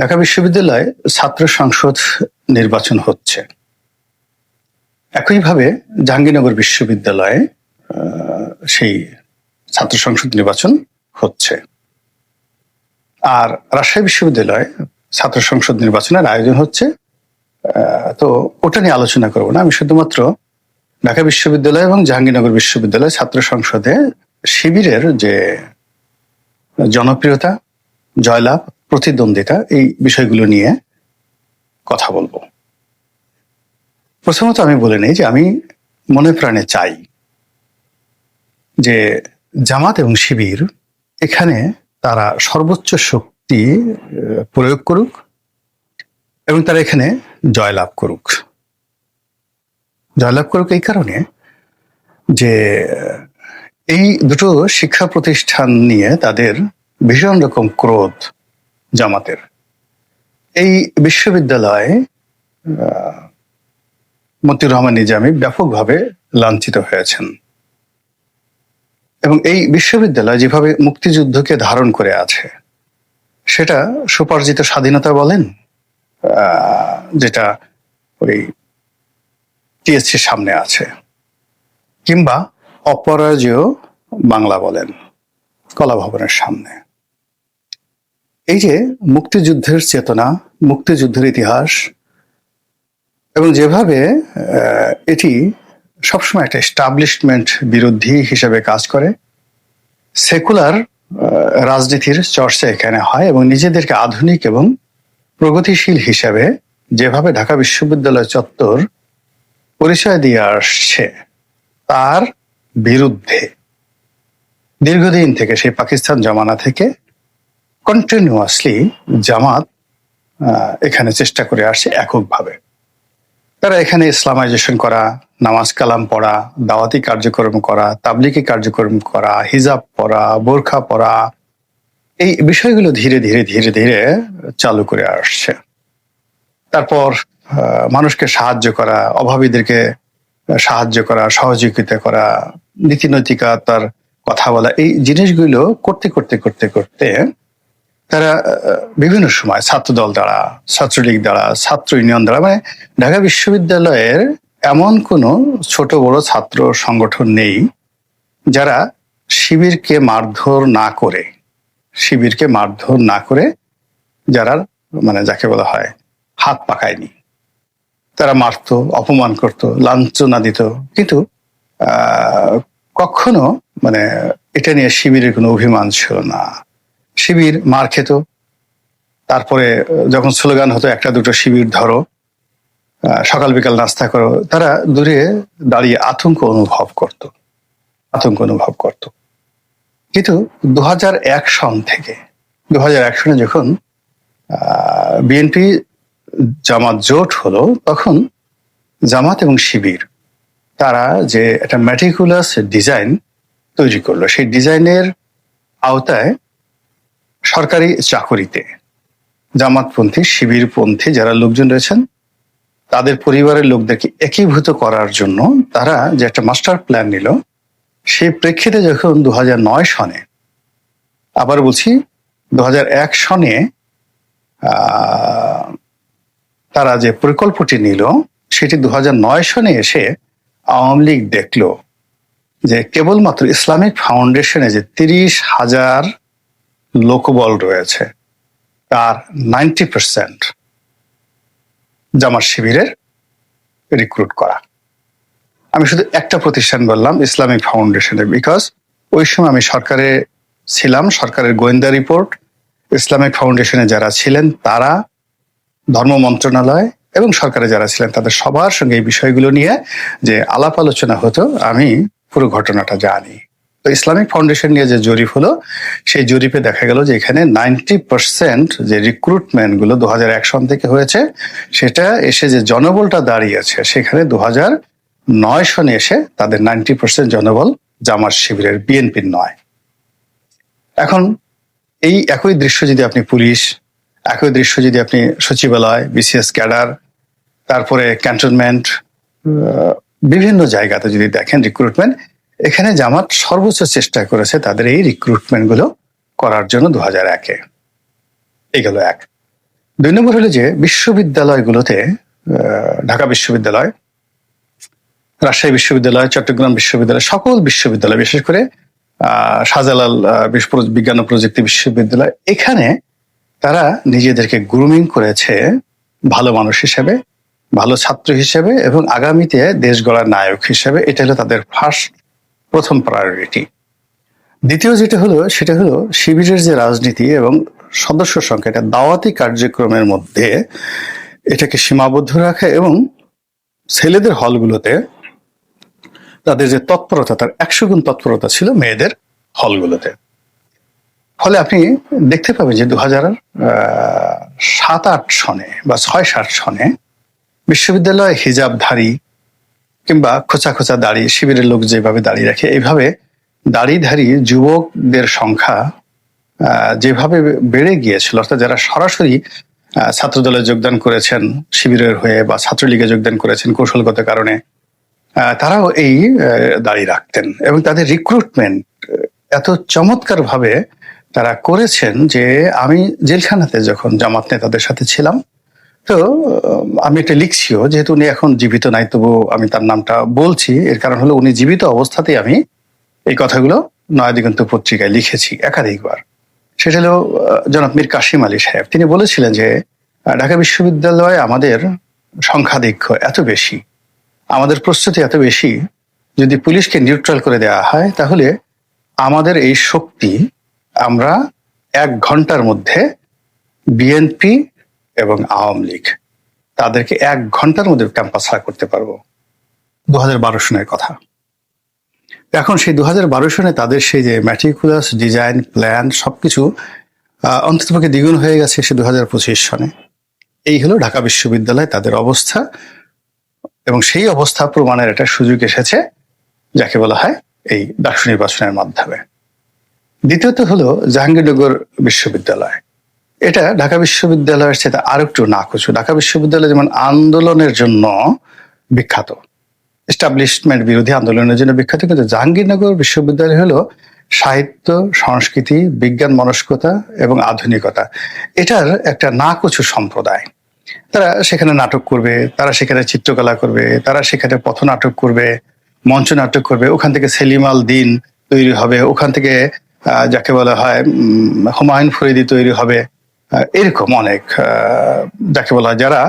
ঢাকা বিশ্ববিদ্যালয়ে ছাত্র সংসদ নির্বাচন হচ্ছে। একইভাবে জাহাঙ্গীরনগর বিশ্ববিদ্যালয়ে সেই ছাত্র সংসদ নির্বাচন হচ্ছে। আর রাজশাহী বিশ্ববিদ্যালয়ে ছাত্র সংসদ নির্বাচনের আয়োজন হচ্ছে। তো ওটা নিয়ে আলোচনা করব না। আমি শুধুমাত্র ঢাকা বিশ্ববিদ্যালয় এবং জাহাঙ্গীরনগর বিশ্ববিদ্যালয় ছাত্র সংসদে শিবিরের যে জনপ্রিয়তা, জয়লাভ প্রতিদ্বন্দ্বিতা এই বিষয়গুলো নিয়ে কথা বলব। প্রথমত আমি বলে নেই যে আমি মনে প্রাণে চাই যে জামাত এবং শিবির এখানে তারা সর্বোচ্চ শক্তি প্রয়োগ করুক এবং তারা এখানে জয়লাভ করুক। জয়লাভ করুক এই কারণে যে এই দুটো শিক্ষা প্রতিষ্ঠান নিয়ে তাদের ভীষণ রকম ক্রোধ জামাতের। এই বিশ্ববিদ্যালয়ে মতিউর রহমান নিজামী ব্যাপকভাবে লাঞ্ছিত হয়েছেন। এবং এই বিশ্ববিদ্যালয় যেভাবে মুক্তিযুদ্ধকে ধারণ করে আছে, সেটা সুপার্জিত স্বাধীনতা বলেন যেটা ওই টিএসসির সামনে আছে, কিংবা অপরাজয় বাংলা বলেন কলা ভবনের সামনে। এই যে মুক্তিযুদ্ধের চেতনা, মুক্তিযুদ্ধের ইতিহাস, এবং যেভাবে এটি সবসময় একটা এস্টাবলিশমেন্ট বিরোধী হিসেবে কাজ করে সেকুলার রাজনীতির চর্চা এখানে হয় এবং নিজেদেরকে আধুনিক এবং প্রগতিশীল হিসেবে যেভাবে ঢাকা বিশ্ববিদ্যালয় চত্বর পরিচয় দিয়ে আসছে, তার বিরুদ্ধে দীর্ঘদিন থেকে সেই পাকিস্তান জমানা থেকে কন্টিনিউয়াসলি জামাত এখানে চেষ্টা করে আসছে এককভাবে। তারা এখানে ইসলামাইজেশন করা, নামাজ কালাম পড়া, দাওয়াতি কার্যক্রম করা তাবলিকি কার্যক্রম করা, হিজাব পড়া, বোরখা পড়া, এই বিষয়গুলো ধীরে ধীরে ধীরে ধীরে চালু করে আসছে। তারপর মানুষকে সাহায্য করা, অভাবীদেরকে সাহায্য করা, সহযোগিতা করা নীতি নৈতিকতার কথা বলা, এই জিনিসগুলো করতে করতে করতে করতে তারা বিভিন্ন সময় ছাত্রদল দ্বারা, ছাত্রলীগ দ্বারা, ছাত্র ইউনিয়ন দ্বারা মানে ঢাকা বিশ্ববিদ্যালয়ের এমন কোনো ছোট বড় ছাত্র সংগঠন নেই যারা শিবিরকে মারধর না করে, শিবিরকে মারধর না করে যারা মানে যাকে বলা হয়, হাত পাকায়নি। তারা মারতো, অপমান করত, লাঞ্ছনা দিত, কিন্তু কখনো মানে এটা নিয়ে শিবিরের কোনো অভিমান ছিল না। শিবির, মার খেত। তারপরে যখন স্লোগান হতো, একটা দুটো শিবির ধরো সকাল বিকাল নাস্তা করো, তারা দূরে দাঁড়িয়ে আতঙ্ক অনুভব করত। আতঙ্ক অনুভব করত। কিন্তু দু এক সন থেকে দু এক সনে যখন বিএনপি জামাত জোট হলো, তখন জামাত এবং শিবির, তারা যে একটা ম্যাটিকুলাস ডিজাইন তৈরি করল, সেই ডিজাইনের আওতায় সরকারি চাকরিতে। জামাতপন্থী, শিবিরপন্থী যারা লোকজন রয়েছেন, তাদের পরিবারের লোকদেরকে একীভূত করার জন্য তারা যে একটা মাস্টার প্ল্যান নিল, সেই প্রেক্ষিতে যখন দু নয় সনে, আবার বলছি দু এক সনে তারা যে প্রকল্পটি নিল, সেটি দু নয় সনে এসে আওয়ামী লীগ দেখল যে কেবলমাত্র ইসলামিক ফাউন্ডেশনে যে তিরিশ হাজার লোকবল রয়েছে। তার নাইনটি পার্সেন্ট জামাত শিবিরের রিক্রুট করা। আমি শুধু একটা প্রতিষ্ঠান বললাম, ইসলামিক ফাউন্ডেশনের বিকজ ওই সময় আমি সরকারে ছিলাম, সরকারের গোয়েন্দা রিপোর্ট, ইসলামিক ফাউন্ডেশনে যারা ছিলেন তারা, ধর্ম মন্ত্রণালয় এবং সরকারে যারা ছিলেন তাদের সবার সঙ্গে এই বিষয়গুলো নিয়ে যে আলাপ আলোচনা হতো, আমি পুরো ঘটনাটা জানি। তো ইসলামিক ফাউন্ডেশন নিয়ে যে জরিপ হলো, সেই জরিপে দেখা গেল যে এখানে নাইনটি পার্সেন্ট যে রিক্রুটমেন্টগুলো দু এক সন থেকে হয়েছে, সেটা এসে যে জনবলটা দাঁড়িয়েছে সেখানে দু নয় সনে এসে তাদের নাইনটি পার্সেন্ট জনবল জামাত শিবিরের বিএনপির নয়। এখন এই একই দৃশ্য যদি আপনি পুলিশ, একই দৃশ্য যদি আপনি সচিবালয়, বিসিএস ক্যাডার, তারপরে ক্যান্টনমেন্ট বিভিন্ন জায়গাতে যদি দেখেন রিক্রুটমেন্ট এখানে জামাত সর্বোচ্চ চেষ্টা করেছে তাদের এই রিক্রুটমেন্টগুলো করার জন্য দু হাজার একে এগুলো এক। দুই নম্বর হলো যে বিশ্ববিদ্যালয়গুলোতে ঢাকা বিশ্ববিদ্যালয় রাজশাহী বিশ্ববিদ্যালয় চট্টগ্রাম বিশ্ববিদ্যালয় সকল বিশ্ববিদ্যালয় বিশেষ করে আহ, শাহজালাল বিজ্ঞান ও প্রযুক্তি বিশ্ববিদ্যালয় এখানে তারা নিজেদেরকে গ্রুমিং করেছে ভালো মানুষ হিসেবে ভালো ছাত্র হিসেবে এবং আগামীতে দেশ গড়ার নায়ক হিসেবে। এটা হলো তাদের ফার্স্ট প্রথম প্রায়োরিটি দ্বিতীয় যেটা হলো, সেটা হলো শিবিরের যে রাজনীতি এবং সদস্য সংখ্যা, এটা দাওয়াতি কার্যক্রমের মধ্যে এটাকে সীমাবদ্ধ রাখা এবং ছেলেদের হলগুলোতে তাদের যে তৎপরতা, তার একশো গুণ তৎপরতা ছিল মেয়েদের হলগুলোতে। ফলে আপনি দেখতে পাবেন যে দু হাজার সাত আট সনে বা ছয় সাত সনে বিশ্ববিদ্যালয় হিজাবধারী কিংবা খোঁচা খোঁচা দাড়ি, শিবিরের লোক যেভাবে দাঁড়িয়ে রাখে এইভাবে দাড়িধারী যুবকদের সংখ্যা যেভাবে বেড়ে গিয়েছিল, অর্থাৎ যারা সরাসরি ছাত্রদলে যোগদান করেছেন শিবিরের হয়ে বা ছাত্রলীগে যোগদান করেছেন কৌশলগত কারণে তারাও এই দাড়ি রাখতেন এবং তাদের রিক্রুটমেন্ট এত চমৎকার ভাবে তারা করেছেন যে আমি জেলখানাতে যখন জামাত নেতাদের সাথে ছিলাম তো আমি একটা লিখছিও, যেহেতু উনি এখন জীবিত নাই, তবু আমি তার নামটা বলছি। এর কারণ হলো উনি জীবিত অবস্থাতেই আমি এই কথাগুলো নয়াদিগন্ত পত্রিকায় লিখেছি, একাধিকবার। সেটা হলো জনাব মীর কাশিম আলী সাহেব। তিনি বলেছিলেন যে ঢাকা বিশ্ববিদ্যালয়ে আমাদের সংখ্যাধিক্য এত বেশি। আমাদের প্রস্তুতি এত বেশি, যদি পুলিশকে নিউট্রাল করে দেওয়া হয়, তাহলে আমাদের এই শক্তি আমরা এক ঘণ্টার মধ্যে বিএনপি এবং আওয়ামী লীগ। তাদেরকে এক ঘণ্টার মধ্যে ক্যাম্পাস ছাড়া করতে পারব। দু হাজার বারো সনের কথা। এখন সেই দু হাজার বারো সনে তাদের সেই যে ম্যাট্রিকুলাস ডিজাইন প্ল্যান সবকিছু আহ, অন্ততপক্ষে দ্বিগুণ হয়ে গেছে সে দু হাজার পঁচিশ সনে। এই হলো ঢাকা বিশ্ববিদ্যালয় তাদের অবস্থা। এবং সেই অবস্থা প্রমাণের একটা সুযোগ এসেছে যাকে বলা হয় এই ডাকসু নির্বাচনের মাধ্যমে। দ্বিতীয়ত হলো জাহাঙ্গীরনগর বিশ্ববিদ্যালয়। এটা ঢাকা বিশ্ববিদ্যালয়ের সাথে আর একটু না নাকুচু। ঢাকা বিশ্ববিদ্যালয় যেমন আন্দোলনের জন্য বিখ্যাত এস্টাবলিশমেন্ট বিরোধী আন্দোলনের জন্য বিখ্যাত, কিন্তু জাহাঙ্গীরনগর বিশ্ববিদ্যালয় হলো সাহিত্য, সংস্কৃতি, বিজ্ঞান, মনস্কতা এবং আধুনিকতা। এটার একটা নাকুচু সম্প্রদায়। তারা সেখানে নাটক করবে, তারা সেখানে চিত্রকলা করবে, তারা সেখানে পথনাটক করবে মঞ্চ নাটক করবে, ওখান থেকে সেলিমাল দিন তৈরি হবে, ওখান থেকে যাকে বলা হয় হুমায়ুন ফরিদি তৈরি হবে। এরকম অনেক যাকে বলা যারা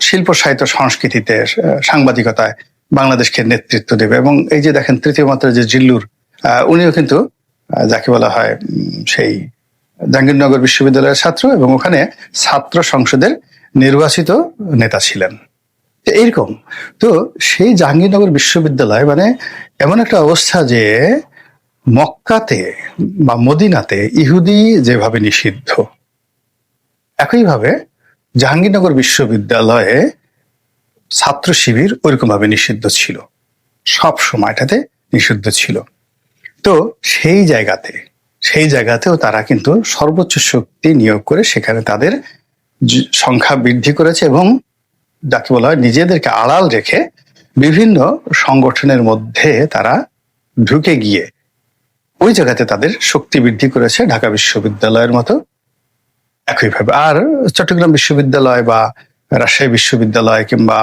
শিল্প সাহিত্য সংস্কৃতিতে সাংবাদিকতায় বাংলাদেশকে নেতৃত্ব দেবে। এবং এই যে দেখেন তৃতীয় মাত্রা যে জিল্লুর উনিও কিন্তু যাকে বলা হয় সেই জাহাঙ্গীরনগর বিশ্ববিদ্যালয়ের ছাত্র এবং ওখানে ছাত্র সংসদের নির্বাচিত নেতা ছিলেন। এইরকম। তো সেই জাহাঙ্গীরনগর বিশ্ববিদ্যালয় মানে এমন একটা অবস্থা যে মক্কাতে বা মদিনাতে ইহুদি যেভাবে নিষিদ্ধ একইভাবে জাহাঙ্গীরনগর বিশ্ববিদ্যালয়ে ছাত্র শিবির ওইরকম ভাবে নিষিদ্ধ ছিল। সব সময়টাতে নিষিদ্ধ ছিল। তো সেই জায়গাতে, সেই জায়গাতেও তারা কিন্তু সর্বোচ্চ শক্তি নিয়োগ করে সেখানে তাদের সংখ্যা বৃদ্ধি করেছে এবং যাকে বলা হয় নিজেদেরকে আড়াল রেখে বিভিন্ন সংগঠনের মধ্যে তারা ঢুকে গিয়ে ওই জায়গাতে তাদের শক্তি বৃদ্ধি করেছে ঢাকা বিশ্ববিদ্যালয়ের মতো। একইভাবে। আর চট্টগ্রাম বিশ্ববিদ্যালয় বা রাজশাহী বিশ্ববিদ্যালয় কিংবা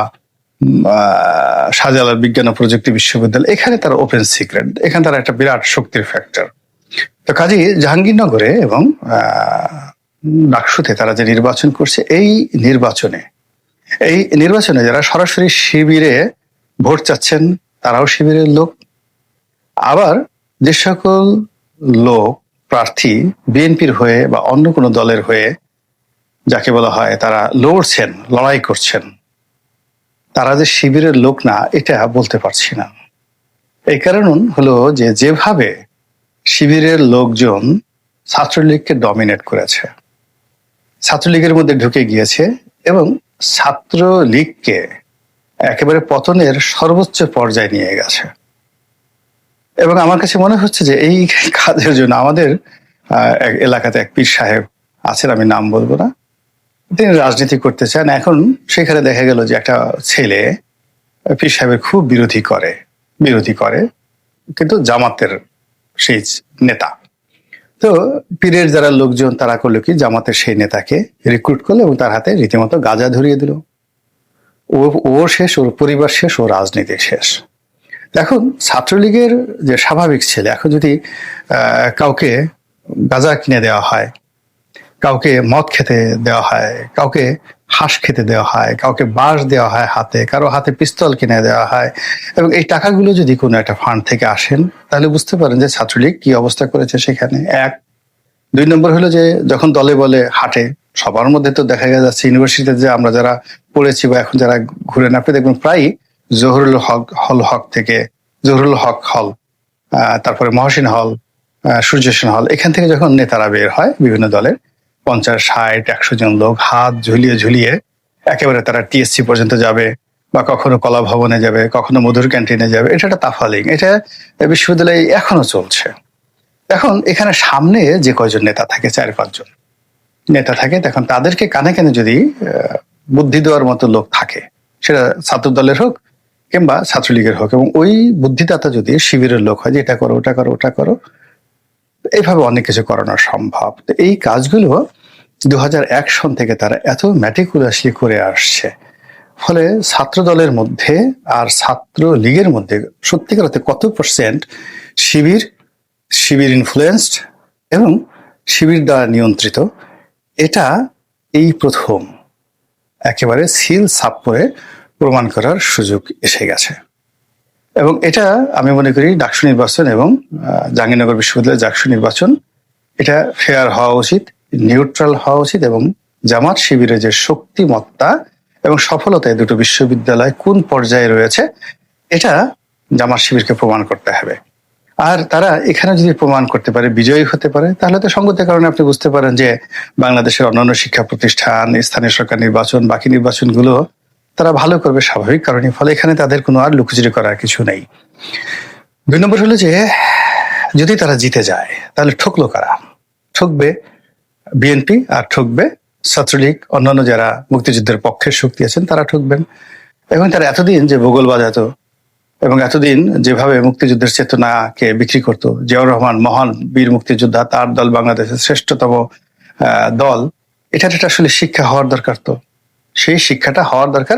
শাহজালাল বিজ্ঞান ও প্রযুক্তি বিশ্ববিদ্যালয়, এখানে তারা ওপেন সিক্রেট এখানে তারা একটা বিরাট শক্তির ফ্যাক্টর তো কাজী জাহাঙ্গীরনগরে এবং ডাকসুতে তারা যে নির্বাচন করছে, এই নির্বাচনে এই নির্বাচনে যারা সরাসরি শিবিরে ভোট চাচ্ছেন, তারাও শিবিরের লোক। আবার যে সকল লোক প্রার্থী বিএনপির হয়ে বা অন্য কোনো দলের হয়ে যাকে বলা হয় তারা লড়ছেন, লড়াই করছেন, তারা যে শিবিরের লোক না, এটা বলতে পারছি না। এই কারণ হলো যে যেভাবে শিবিরের লোকজন ছাত্রলীগকে ডমিনেট করেছে, ছাত্রলীগের মধ্যে ঢুকে গিয়েছে এবং ছাত্রলীগকে একেবারে পতনের সর্বোচ্চ পর্যায়ে নিয়ে গেছে। এবং আমার কাছে মনে হচ্ছে যে এই কাজের জন্য আমাদের এলাকাতে এক পীর সাহেব আছেন, আমি নাম বলব না। তিনি রাজনীতি করতে চান। এখন সেখানে দেখা গেল যে একটা ছেলে পীর সাহেবের খুব বিরোধী করে বিরোধী করে, কিন্তু জামাতের সেই নেতা। তো পীরের যারা লোকজন, তারা করল কি, জামাতের সেই নেতাকে রিক্রুট করল এবং তার হাতে রীতিমতো গাজা ধরিয়ে দিল। ও ও শেষ, ওর পরিবার শেষ, ও রাজনীতি শেষ। এখন ছাত্রলীগের যে স্বাভাবিক ছেলে, এখন যদি কাউকে গাঁজা কিনে দেওয়া হয়, কাউকে মদ খেতে দেওয়া হয়, কাউকে হাঁস খেতে দেওয়া হয়, কাউকে বাঁশ দেওয়া হয় হাতে, কারও হাতে পিস্তল কিনে দেওয়া হয়, এবং এই টাকাগুলো যদি কোনো একটা ফান্ড থেকে আসেন, তাহলে বুঝতে পারেন যে ছাত্রলীগ কি অবস্থা করেছে সেখানে। এক, দুই নম্বর হলো যে, যখন দলে বলে হাঁটে, সবার মধ্যে তো দেখা যাচ্ছে ইউনিভার্সিটিতে যে আমরা যারা পড়েছি বা এখন যারা ঘুরে না দেখবেন প্রায় জহুরুল হক হল হক থেকে জহুরুল হক হল তারপরে মহসিন হল আহ, সূর্য সেন হল এখান থেকে যখন নেতারা বের হয় বিভিন্ন দলের পঞ্চাশ ষাট একশো জন লোক হাত ঝুলিয়ে ঝুলিয়ে একেবারে তারা টিএসসি পর্যন্ত যাবে বা কখনো কলা ভবনে যাবে কখনো মধুর ক্যান্টিনে যাবে এটা একটা তাফালিং এটা বিশ্ববিদ্যালয়ে এখনও চলছে। এখন এখানে সামনে যে কয়জন নেতা থাকে চার পাঁচজন নেতা থাকে তখন তাদেরকে কানে কানে যদি বুদ্ধি দেওয়ার মতো লোক থাকে সেটা ছাত্র দলের হোক কিংবা ছাত্রলীগের হোক এবং ওই বুদ্ধিদাতা যদি শিবিরের লোক হয় যে এটা করো, ওটা করো ওটা করো, এইভাবে অনেক কিছু করানো সম্ভব। তো এই কাজগুলো দু এক সন থেকে তারা এত ম্যাটিকুলাসলি করে আসছে। ফলে ছাত্র দলের মধ্যে আর ছাত্র লীগের মধ্যে সত্যিকার কত পার্সেন্ট শিবির শিবির ইনফ্লুয়েন্সড এবং শিবির দ্বারা নিয়ন্ত্রিত, এটা এই প্রথম। একেবারে সিল সাপ করে প্রমাণ করার সুযোগ এসে গেছে। এবং এটা আমি মনে করি ডাকসু নির্বাচন এবং জাহাঙ্গীরনগর বিশ্ববিদ্যালয়ের ডাকসু নির্বাচন, এটা ফেয়ার হওয়া উচিত নিউট্রাল হওয়া উচিত এবং জামাত শিবিরের যে শক্তিমত্তা এবং সফলতায় দুটো বিশ্ববিদ্যালয় কোন পর্যায়ে রয়েছে, এটা জামাত শিবিরকে প্রমাণ করতে হবে। আর তারা এখানে যদি প্রমাণ করতে পারে, বিজয়ী হতে পারে, তাহলে তো সঙ্গতের কারণে আপনি বুঝতে পারেন যে বাংলাদেশের অন্যান্য শিক্ষা প্রতিষ্ঠান, স্থানীয় সরকার নির্বাচন, বাকি নির্বাচনগুলো তারা ভালো করবে স্বাভাবিক, কারণে ফলে এখানে তাদের কোনো আর লুকোচুরি করার কিছু নেই। দুই নম্বর হলো যে, যদি তারা জিতে যায়, তাহলে ঠকলো কারা? ঠকবে বিএনপি আর ঠকবে ছাত্রলীগ, অন্যান্য যারা মুক্তিযুদ্ধের পক্ষের শক্তি আছেন, তারা ঠকবেন। এবং তারা এতদিন যে ভূগোল বাজাতো এবং এতদিন যেভাবে মুক্তিযুদ্ধের চেতনাকে বিক্রি করত, জিয়াউর রহমান মহান বীর মুক্তিযোদ্ধা, তার দল বাংলাদেশের শ্রেষ্ঠতম দল এটা একটা আসলে শিক্ষা হওয়ার দরকার তো। সেই শিক্ষাটা হওয়ার দরকার।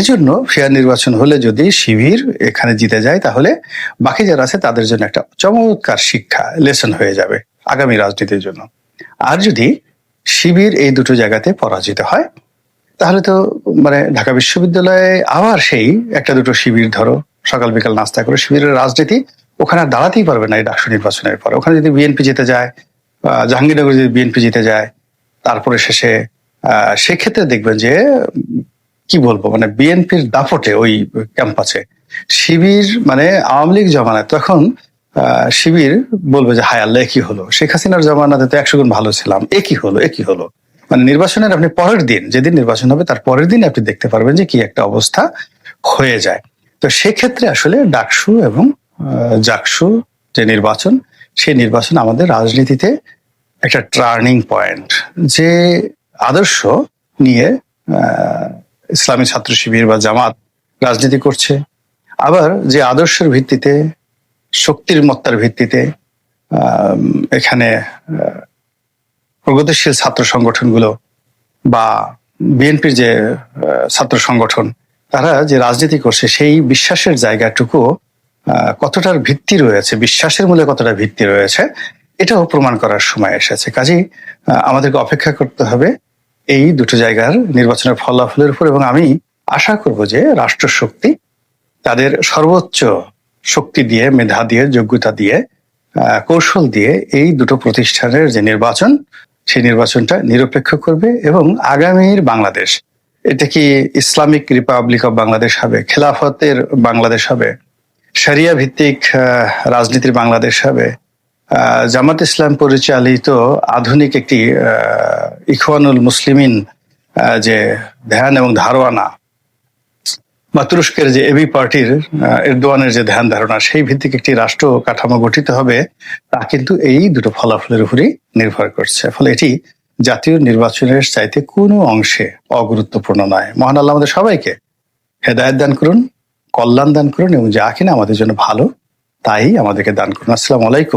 এজন্য ফেয়ার নির্বাচন হলে যদি শিবির এখানে জিতে যায়, তাহলে বাকি যারা আছে তাদের জন্য একটা চমৎকার শিক্ষা লেসন হয়ে যাবে আগামী রাজনীতির জন্য। আর যদি শিবির এই দুটো জায়গাতে পরাজিত হয়, তাহলে তো মানে ঢাকা বিশ্ববিদ্যালয়ে আবার সেই একটা দুটো শিবির ধরো, সকাল বিকাল নাস্তা করে শিবিরের রাজনীতি ওখানে দাঁড়াতেই পারবে না এই ডাকসু নির্বাচনের পর। ওখানে যদি বিএনপি জিতে যায় জাহাঙ্গীরনগর যদি বিএনপি জিতে যায়, তারপরে শেষে সেক্ষেত্রে দেখবেন যে, কি বলব মানে বিএনপির দাপটে ওই ক্যাম্পাসে। শিবির মানে আওয়ামী লীগ জমানায় তখন শিবির বলবে যে, হায় আল্লাহ এ কি হলো। শেখ হাসিনার জমানাতে তো একশো গুণ ভালো ছিলাম এ কি হলো এ কি হলো। মানে নির্বাচনের আপনি পরের দিন, যেদিন নির্বাচন হবে, তার পরের দিন আপনি দেখতে পারবেন যে, কি একটা অবস্থা হয়ে যায়। তো সেক্ষেত্রে আসলে ডাকসু এবং জাকসু যে নির্বাচন, সেই নির্বাচন আমাদের রাজনীতিতে একটা টার্নিং পয়েন্ট। যে আদর্শ নিয়ে ইসলামী ছাত্র শিবির বা জামাত রাজনীতি করছে। আবার যে আদর্শের ভিত্তিতে, শক্তির মত্তার ভিত্তিতে এখানে প্রগতিশীল ছাত্র সংগঠনগুলো বা বিএনপির যে ছাত্র সংগঠন, তারা যে রাজনীতি করছে, সেই বিশ্বাসের জায়গাটুকু কতটার ভিত্তি রয়েছে, বিশ্বাসের মূলে কতটা ভিত্তি রয়েছে, এটাও প্রমাণ করার সময় এসেছে। কাজেই আমাদেরকে অপেক্ষা করতে হবে এই দুটো জায়গার নির্বাচনের ফলাফলের উপর এবং আমি আশা করব যে রাষ্ট্র শক্তি তাদের সর্বোচ্চ শক্তি দিয়ে, মেধা দিয়ে, যোগ্যতা দিয়ে কৌশল দিয়ে এই দুটো প্রতিষ্ঠানের যে নির্বাচন, সেই নির্বাচনটা নিরপেক্ষ করবে এবং আগামীর বাংলাদেশ, এটা কি ইসলামিক রিপাবলিক অফ বাংলাদেশ হবে, খেলাফতের বাংলাদেশ হবে শরিয়া ভিত্তিক রাজনীতির বাংলাদেশ হবে জামাত ইসলাম পরিচালিত আধুনিক একটি ইখওয়ানুল মুসলিমিন যে ধ্যান এবং ধারণা, বা তুরস্কের যে এবি পার্টির এরদোয়ানের যে ধ্যান ধারণা, সেই ভিত্তিক একটি রাষ্ট্র কাঠামো গঠিত হবে, তা কিন্তু এই দুটো ফলাফলের উপরই নির্ভর করছে। ফলে এটি জাতীয় নির্বাচনের চাইতে কোনো অংশে অগুরুত্বপূর্ণ নয়। মহান আল্লাহ আমাদের সবাইকে হেদায়ত দান করুন, কল্যাণ দান করুন, এবং যা কিনা আমাদের জন্য ভালো, তাই আমাদেরকে দান করুন। আসসালামু আলাইকুম।